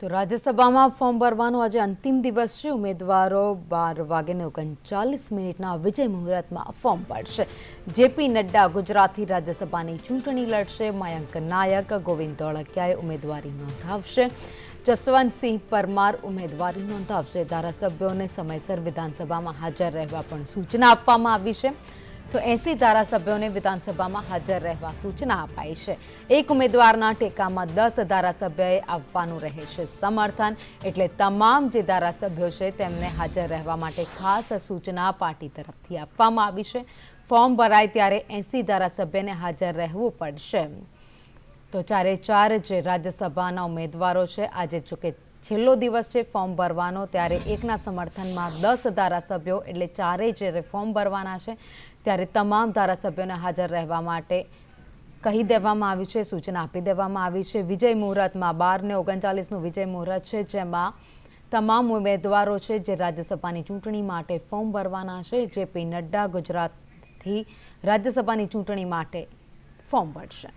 તો રાજ્યસભામાં ફોર્મ ભરવાનો આજે અંતિમ દિવસ છે. ઉમેદવારો બાર વાગ્યાને ઓગણચાલીસ મિનિટના વિજય મુહૂર્તમાં ફોર્મ ભરશે. જેપી નડ્ડા ગુજરાતથી રાજ્યસભાની ચૂંટણી લડશે. મયંક નાયક, ગોવિંદ ધોળકિયાએ ઉમેદવારી નોંધાવશે. જસવંતસિંહ પરમાર ઉમેદવારી નોંધાવશે. ધારાસભ્યોને સમયસર વિધાનસભામાં હાજર રહેવા પણ સૂચના આપવામાં આવી છે. તો એસી ધારાસભ્યોને વિધાનસભામાં હાજર રહેવા સૂચના અપાઈ છે. એક ઉમેદવારના ટેકામાં દસ ધારાસભ્યએ આપવાનું રહે છે સમર્થન. એટલે તમામ જે ધારાસભ્યો છે તેમને હાજર રહેવા માટે ખાસ સૂચના પાર્ટી તરફથી આપવામાં આવી છે. ફોર્મ ભરાય ત્યારે એસી ધારાસભ્યને હાજર રહેવું પડશે. તો ચારે ચાર જે રાજ્યસભાના ઉમેદવારો છે, આજે જોકે છેલ્લો દિવસ છે ફોર્મ ભરવાનો, ત્યારે એકના સમર્થનમાં દસ ધારાસભ્યો, એટલે ચારેય જ્યારે ફોર્મ ભરવાના છે. ત્યારે તમામ ધારાસભ્યોને હાજર રહેવા માટે કહી દેવામાં આવ્યું છે, સૂચના આપી દેવામાં આવી છે. વિજય મુહૂર્તમાં બાર ને ઓગણચાલીસનું વિજય મુહૂર્ત છે, જેમાં તમામ ઉમેદવારો છે જે રાજ્યસભાની ચૂંટણી માટે ફોર્મ ભરવાના છે, જે પી નડ્ડા ગુજરાતથી રાજ્યસભાની ચૂંટણી માટે ફોર્મ ભરશે.